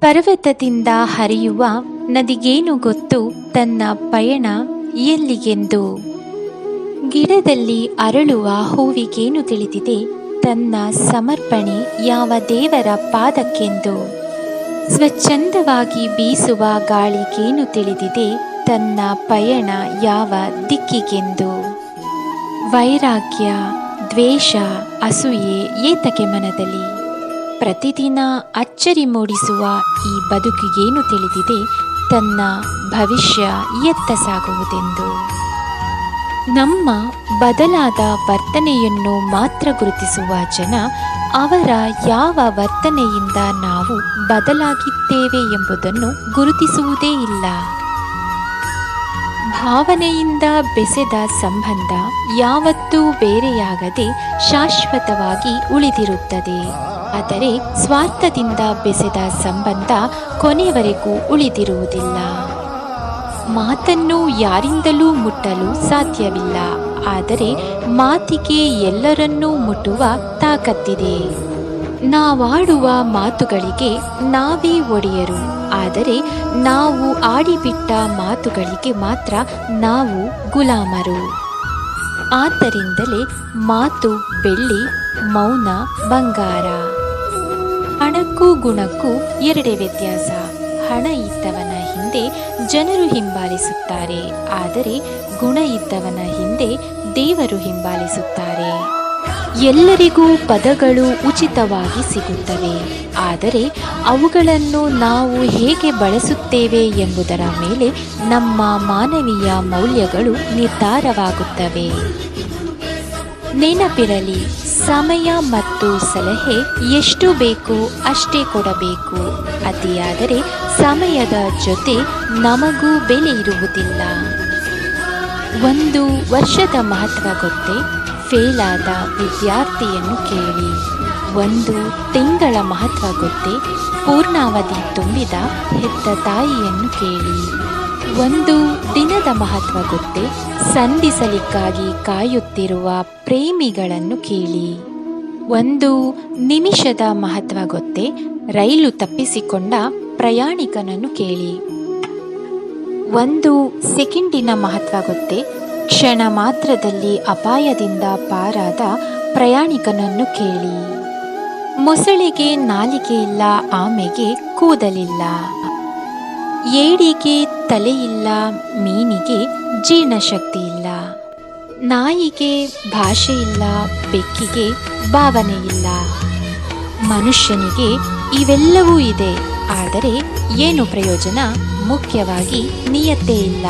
ಪರ್ವತದಿಂದ ಹರಿಯುವ ನದಿಗೇನು ಗೊತ್ತು? ತನ್ನ ಪಯಣ ಎಲ್ಲಿಗೆಂದು? ಗಿಡದಲ್ಲಿ ಅರಳುವ ಹೂವಿಗೇನು ತಿಳಿದಿದೆ? ತನ್ನ ಸಮರ್ಪಣೆ ಯಾವ ದೇವರ ಪಾದಕ್ಕೆಂದು? ಸ್ವಚ್ಛಂದವಾಗಿ ಬೀಸುವ ಗಾಳಿಗೇನು ತಿಳಿದಿದೆ? ತನ್ನ ಪಯಣ ಯಾವ ದಿಕ್ಕಿಗೆಂದು? ವೈರಾಗ್ಯ, ದ್ವೇಷ, ಅಸೂಯೆ ಏತಕೆ ಮನದಲ್ಲಿ? ಪ್ರತಿದಿನ ಅಚ್ಚರಿ ಮೂಡಿಸುವ ಈ ಬದುಕಿಗೇನು ತಿಳಿದಿದೆ? ತನ್ನ ಭವಿಷ್ಯ ಎತ್ತ ಸಾಗುವುದೆಂದು. ನಮ್ಮ ಬದಲಾದ ವರ್ತನೆಯನ್ನು ಮಾತ್ರ ಗುರುತಿಸುವ ಜನ ಅವರ ಯಾವ ವರ್ತನೆಯಿಂದ ನಾವು ಬದಲಾಗಿದ್ದೇವೆ ಎಂಬುದನ್ನು ಗುರುತಿಸುವುದೇ ಇಲ್ಲ. ಭಾವನೆಯಿಂದ ಬೆಸೆದ ಸಂಬಂಧ ಯಾವತ್ತೂ ಬೇರೆಯಾಗದೆ ಶಾಶ್ವತವಾಗಿ ಉಳಿದಿರುತ್ತದೆ. ಆದರೆ ಸ್ವಾರ್ಥದಿಂದ ಬೆಸೆದ ಸಂಬಂಧ ಕೊನೆವರೆಗೂ ಉಳಿದಿರುವುದಿಲ್ಲ. ಮಾತನ್ನು ಯಾರಿಂದಲೂ ಮುಟ್ಟಲು ಸಾಧ್ಯವಿಲ್ಲ. ಆದರೆ ಮಾತಿಗೆ ಎಲ್ಲರನ್ನೂ ಮುಟ್ಟುವ ತಾಕತ್ತಿದೆ. ನಾವಾಡುವ ಮಾತುಗಳಿಗೆ ನಾವೇ ಒಡೆಯರು. ಆದರೆ ನಾವು ಆಡಿಬಿಟ್ಟ ಮಾತುಗಳಿಗೆ ಮಾತ್ರ ನಾವು ಗುಲಾಮರು. ಆದ್ದರಿಂದಲೇ ಮಾತು, ಬೆಳ್ಳಿ, ಮೌನ, ಬಂಗಾರ. ಹಣಕ್ಕೂ ಗುಣಕ್ಕೂ ಎರಡೇ ವ್ಯತ್ಯಾಸ. ಹಣ ಇದ್ದವನ ಹಿಂದೆ ಜನರು ಹಿಂಬಾಲಿಸುತ್ತಾರೆ. ಆದರೆ ಗುಣ ಇದ್ದವನ ಹಿಂದೆ ದೇವರು ಹಿಂಬಾಲಿಸುತ್ತಾರೆ. ಎಲ್ಲರಿಗೂ ಪದಗಳು ಉಚಿತವಾಗಿ ಸಿಗುತ್ತವೆ. ಆದರೆ ಅವುಗಳನ್ನು ನಾವು ಹೇಗೆ ಬಳಸುತ್ತೇವೆ ಎಂಬುದರ ಮೇಲೆ ನಮ್ಮ ಮಾನವೀಯ ಮೌಲ್ಯಗಳು ನಿರ್ಧಾರವಾಗುತ್ತವೆ. ನೆನಪಿರಲಿ, ಸಮಯ ಮತ್ತು ಸಲಹೆ ಎಷ್ಟು ಬೇಕು ಅಷ್ಟೇ ಕೊಡಬೇಕು. ಅತಿಯಾದರೆ ಸಮಯದ ಜೊತೆ ನಮಗೂ ಬೆಲೆ ಇರುವುದಿಲ್ಲ. ಒಂದು ವರ್ಷದ ಮಹತ್ವ ಗೊತ್ತೇ? ಫೇಲ್ ಆದ ವಿದ್ಯಾರ್ಥಿಯನ್ನು ಕೇಳಿ. ಒಂದು ತಿಂಗಳ ಮಹತ್ವ ಗೊತ್ತೇ? ಪೂರ್ಣಾವಧಿ ತುಂಬಿದ ಹೆತ್ತ ತಾಯಿಯನ್ನು ಕೇಳಿ. ಒಂದು ದಿನದ ಮಹತ್ವ ಗೊತ್ತೇ? ಸಂಧಿಸಲಿಕ್ಕಾಗಿ ಕಾಯುತ್ತಿರುವ ಪ್ರೇಮಿಗಳನ್ನು ಕೇಳಿ. ಒಂದು ನಿಮಿಷದ ಮಹತ್ವ ಗೊತ್ತೇ? ರೈಲು ತಪ್ಪಿಸಿಕೊಂಡ ಪ್ರಯಾಣಿಕನನ್ನು ಕೇಳಿ. ಒಂದು ಸೆಕೆಂಡಿನ ಮಹತ್ವ ಗೊತ್ತೇ? ಕ್ಷಣ ಮಾತ್ರದಲ್ಲಿ ಅಪಾಯದಿಂದ ಪಾರಾದ ಪ್ರಯಾಣಿಕನನ್ನು ಕೇಳಿ. ಮೊಸಳೆಗೆ ನಾಲಿಗೆ ಇಲ್ಲ, ಆಮೆಗೆ ಕೂದಲಿಲ್ಲ. ಏಡಿಗೆ ತಲೆಯಿಲ್ಲ ಮೀನಿಗೆ ಜೀರ್ಣಶಕ್ತಿ ಇಲ್ಲ. ನಾಯಿಗೆ ಭಾಷೆ ಇಲ್ಲ, ಬೆಕ್ಕಿಗೆ ಭಾವನೆ ಇಲ್ಲ. ಮನುಷ್ಯನಿಗೆ ಇವೆಲ್ಲವೂ ಇದೆ, ಆದರೆ ಏನು ಪ್ರಯೋಜನ? ಮುಖ್ಯವಾಗಿ ನಿಯತ್ತೇ ಇಲ್ಲ.